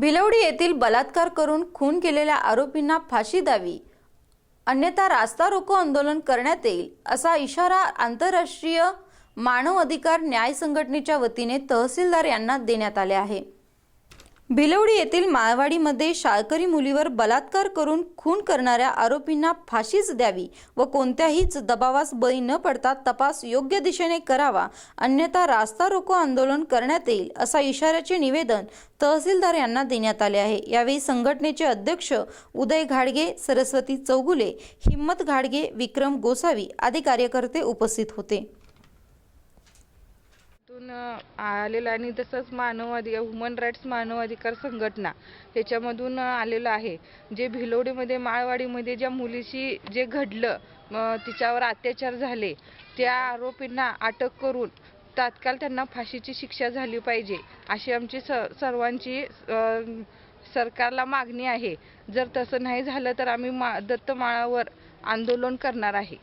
भिलवडी येथील बलात्कार करून खून केलेल्या आरोपींना फाशी द्यावी. अन्यथा रास्ता रोको आंदोलन करण्यात येईल असा इशारा आंतरराष्ट्रीय मानव अधिकार न्याय संघटनेच्या वतीने तहसीलदार यांना देण्यात आले आहे. भिलवडी येथील माळवाडीमध्ये शाळकरी मुलीवर बलात्कार करून खून करणाऱ्या आरोपींना फाशीच द्यावी व कोणत्याहीच दबावास बळी न पडता तपास योग्य दिशेने करावा अन्यथा रास्ता रोको आंदोलन करण्यात येईल असा इशाऱ्याचे निवेदन तहसीलदार यांना देण्यात आले आहे. यावेळी संघटनेचे अध्यक्ष उदय घाडगे सरस्वती चौगुले हिम्मत घाडगे विक्रम गोसावी आदी कार्यकर्ते उपस्थित होते. तून आलेलं आणि तसंच मानव ह्युमन राईट्स मानव अधिकार संघटना ह्याच्यामधून आलेलं आहे. जे भिलोडीमध्ये माळवाडीमध्ये ज्या मुलीशी जे घडलं तिच्यावर अत्याचार झाले त्या आरोपींना अटक करून तात्काळ त्यांना फाशीची शिक्षा झाली पाहिजे अशी आमची स सर्वांची सरकारला मागणी आहे. जर तसं नाही झालं तर आम्ही मा दत्तमाळावर आंदोलन करणार आहे.